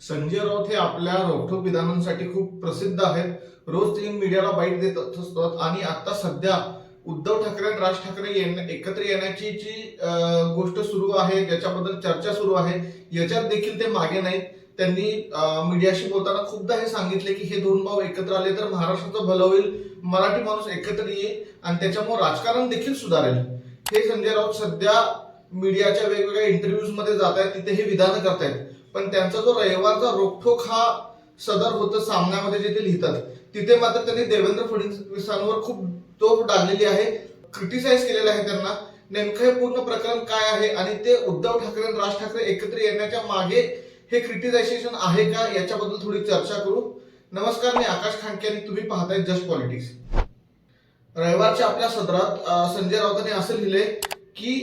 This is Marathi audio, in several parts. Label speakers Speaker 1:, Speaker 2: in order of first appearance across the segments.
Speaker 1: संजय राऊत हे आपल्या रोखोक विधानांसाठी खूप प्रसिद्ध आहेत. रोज ते मीडियाला बाईट देत असतात आणि आता सध्या उद्धव ठाकरे आणि राज ठाकरे एकत्र येण्याची जी गोष्ट सुरू आहे ज्याच्याबद्दल चर्चा सुरू आहे याच्यात देखील ते मागे नाहीत. त्यांनी मीडियाशी बोलताना खूपदा हे सांगितले की हे दोन भाऊ एकत्र आले तर महाराष्ट्राचं भलं होईल मराठी माणूस एकत्र येईल आणि त्याच्यामुळे राजकारण देखील सुधारेल. हे संजय राऊत सध्या मीडियाच्या वेगवेगळ्या इंटरव्ह्यूजमध्ये जात आहेत तिथे हे विधान करतायत. पण त्यांचा जो रविवारचा रोखोक हा सदर होतं सामन्यामध्ये जिथे लिहितात तिथे मात्र त्यांनी देवेंद्र फडणवीसांवर खूप तोफ डागलेली आहे. क्रिटिसाइज केलेलं आहे त्यांना. नेमकं हे पूर्ण प्रकरण काय आहे आणि ते उद्धव ठाकरे आणि राज ठाकरे एकत्र येण्याच्या मागे हे क्रिटिसायझेशन आहे का? याच्याबद्दल थोडी चर्चा करू. नमस्कार मी आकाश खांडके आणि तुम्ही पाहताय जस्ट पॉलिटिक्स. रविवारच्या आपल्या सदरात संजय राऊतांनी असं लिहिले की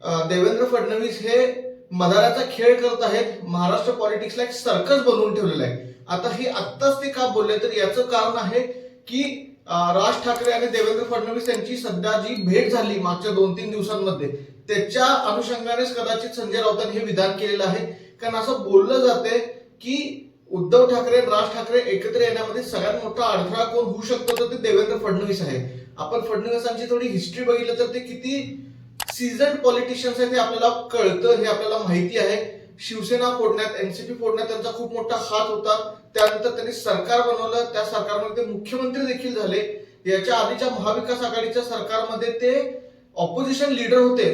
Speaker 1: देवेंद्र फडणवीस हे मदाराचा खेळ करत आहेत महाराष्ट्र पॉलिटिक्सला एक सर्कस बनवून ठेवलेलं आहे. आता हे आत्ताच ते का बोलले तर याचं कारण आहे की राज ठाकरे आणि देवेंद्र फडणवीस यांची सध्या जी भेट झाली मागच्या दोन तीन दिवसांमध्ये त्याच्या अनुषंगानेच कदाचित संजय राऊतांनी हे विधान केलेलं आहे. कारण असं बोललं जाते की उद्धव ठाकरे राज ठाकरे एकत्र येण्यामध्ये सगळ्यात मोठा अडथळा कोण होऊ शकतो तर ते देवेंद्र फडणवीस आहे. आपण फडणवीसांची थोडी हिस्ट्री बघितलं तर ते किती सीझन पॉलिटिशियन्स आहेत हे आपल्याला कळतं हे आपल्याला माहिती आहे. शिवसेना फोडण्यात एनसीपी फोडण्यात त्यांचा खूप मोठा हात होता. त्यानंतर त्यांनी सरकार बनवलं. त्या सरकारमध्ये ते मुख्यमंत्री देखील झाले. याच्या आधीच्या महाविकास आघाडीच्या सरकारमध्ये ते ऑपोजिशन लीडर होते.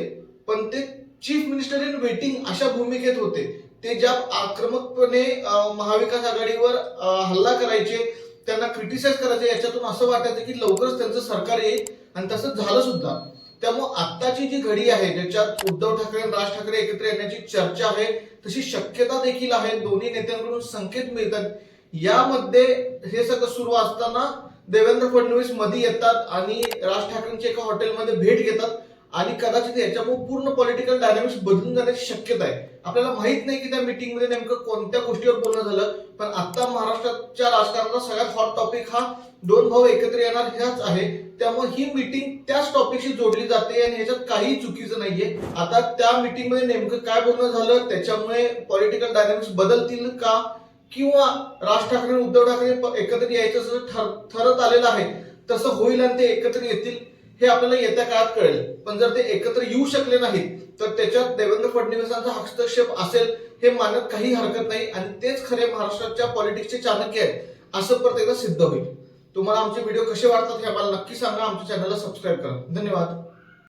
Speaker 1: पण ते चीफ मिनिस्टर इन वेटिंग अशा भूमिकेत होते. ते ज्या आक्रमकपणे महाविकास आघाडीवर हल्ला करायचे त्यांना क्रिटिसाइज करायचे याच्यातून असं वाटायचं की लवकरच त्यांचं सरकार येईल. आणि तसं झालं सुद्धा. त्यामुळे आत्ताची जी घडी आहे ज्याच्यात उद्धव ठाकरे आणि राज ठाकरे एकत्र येण्याची चर्चा आहे तशी शक्यता देखील आहे. दोन्ही नेत्यांकडून संकेत मिळतात. यामध्ये हे सगळं सुरू असताना देवेंद्र फडणवीसमध्ये येतात आणि राज ठाकरेंची एका हॉटेलमध्ये भेट घेतात. आणि कदाचित याच्यामुळे पूर्ण पॉलिटिकल डायनामिक्स बदलून जाण्याची शक्यता आहे. आपल्याला माहीत नाही की त्या मीटिंगमध्ये नेमकं कोणत्या गोष्टीवर बोलणं झालं पण आता महाराष्ट्राच्या राजकारणाचा सगळ्यात हॉट टॉपिक हा दोन भाऊ एकत्र येणार ह्याच आहे. त्यामुळे ही मीटिंग त्याच टॉपिकशी जोडली जाते आणि ह्याच्यात काही चुकीचं नाहीये. आता त्या मीटिंगमध्ये नेमकं काय बोलणं झालं त्याच्यामुळे पॉलिटिकल डायनामिक्स बदलतील का? किंवा राज ठाकरे उद्धव ठाकरे एकत्र यायचं जसं ठरत आलेलं आहे तसं होईल आणि ते एकत्र येतील? हे आपल्याला येत्या काळात कळेल. पण जर ते एकत्र येऊ शकले नाहीत तर त्याच्यात देवेंद्र फडणवीसांचा हस्तक्षेप असेल हे मानत काही हरकत नाही. आणि तेच खरे महाराष्ट्राच्या पॉलिटिक्सचे चाणक्य आहेत असं प्रत्येकदा सिद्ध होईल. तुम्हाला आमचे व्हिडिओ कसे वाटतात हे आम्हाला नक्की सांगा. आमच्या चॅनलला सबस्क्राईब करा. धन्यवाद.